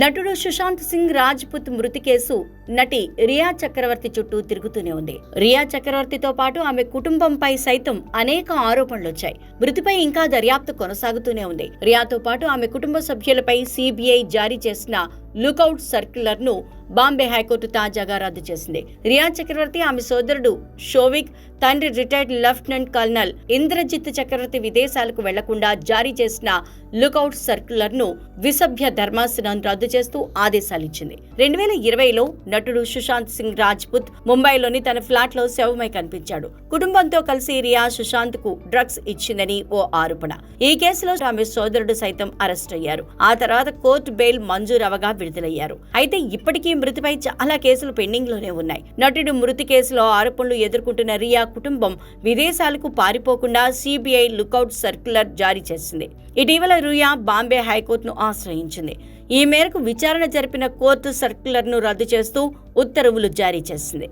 నటుడు సుశాంత్ సింగ్ రాజ్పుత్ మృతి కేసు నటి రియా చక్రవర్తి చుట్టూ తిరుగుతూనే ఉంది. రియా చక్రవర్తితో పాటు ఆమె కుటుంబంపై సైతం అనేక ఆరోపణలు వచ్చాయి మృతిపై ఇంకా దర్యాప్తు కొనసాగుతూనే ఉంది. రియాతో పాటు ఆమె కుటుంబ సభ్యులపై సిబిఐ జారీ చేసిన లుకౌట్ సర్క్యులర్ను బాంబే హైకోర్టు తాజాగా రద్దు చేసింది. రియా చక్రవర్తి ఆమె సోదరుడు షోవిక్ తండ్రి retired lieutenant colonel Indrajit Chakraborty విదేశాలకు వెళ్ళకుండా జారీ చేసిన లుకౌట్ సర్క్యులర్ను విసభ్య ధర్మాసనం రద్దు చేస్తూ ఆదేశాలిచ్చింది. రెండు వేల ఇరవైలో నటుడు సుశాంత్ సింగ్ రాజ్పుత్ ముంబైలోని తన ఫ్లాట్లో శవమై కనిపించాడు. కుటుంబంతో కలిసి రియా సుశాంత్కు డ్రగ్స్ ఇచ్చింది ఇచ్చిందని ఓ ఆరోపణ. ఈ కేసులో ఆమె సోదరుడు సైతం అరెస్ట్ అయ్యారు. ఆ తర్వాత కోర్టు బెయిల్ మంజూరవగా విడుదలయ్యారు. అయితే ఇప్పటికీ మృతిపై చాలా కేసులు పెండింగ్లోనే ఉన్నాయి. నటుడు మృతి కేసులో ఆరోపణలు ఎదుర్కొంటున్న రియా కుటుంబం విదేశాలకు పారిపోకుండా సిబిఐ లుకౌట్ సర్క్యులర్ జారీ చేసింది. ఇటీవల రియా బాంబే హైకోర్టును ఆశ్రయించింది. ఈ మేరకు విచారణ జరిపిన కోర్టు సర్క్యులర్ను రద్దు చేస్తూ ఉత్తర్వులు జారీ చేసింది.